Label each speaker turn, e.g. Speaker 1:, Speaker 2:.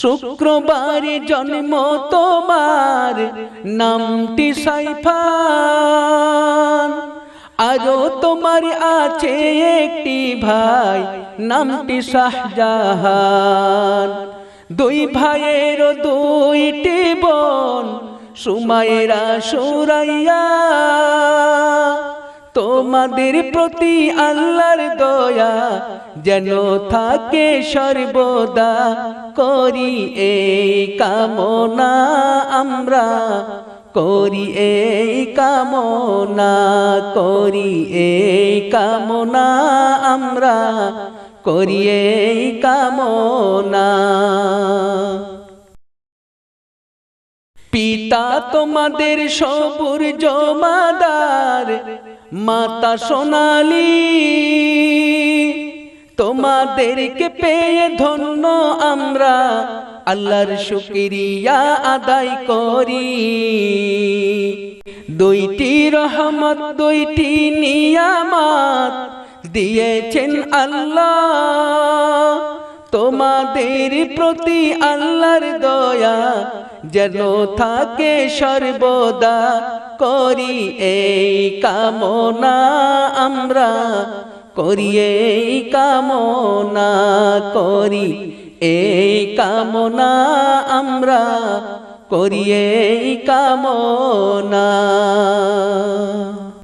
Speaker 1: শুক্রবারে জন্ম তোমার নামটি সাইফান। আরও তোমার আছে একটি ভাই, নামটি শাহজাহান। দুই ভাইয়ের দুইটি বোন সুমায়েরা সুরাইয়া তোমাদের প্রতি আল্লাহর দয়া যেন থাকে সর্বদা করি এই কামনা আমরা, করি এই কামনা, করি এই কামনা আমরা, করি এই কামনা। পিতা তোমাদের সবুর জমাদার মাতা সোনালি, তোমাদেরকে পেয়ে ধন্য আমরা, আল্লাহর শুক্রিয়া আদায় করি। দুইটি রহমত, দুইটি নিয়ামত দিয়েছেন আল্লাহ। তোমাদের প্রতি আল্লাহর দয়া যেন থাকে সর্বদা করি এই কামনা আমরা, করি এই কামনা, করি এই কামনা আমরা, করি এই কামনা।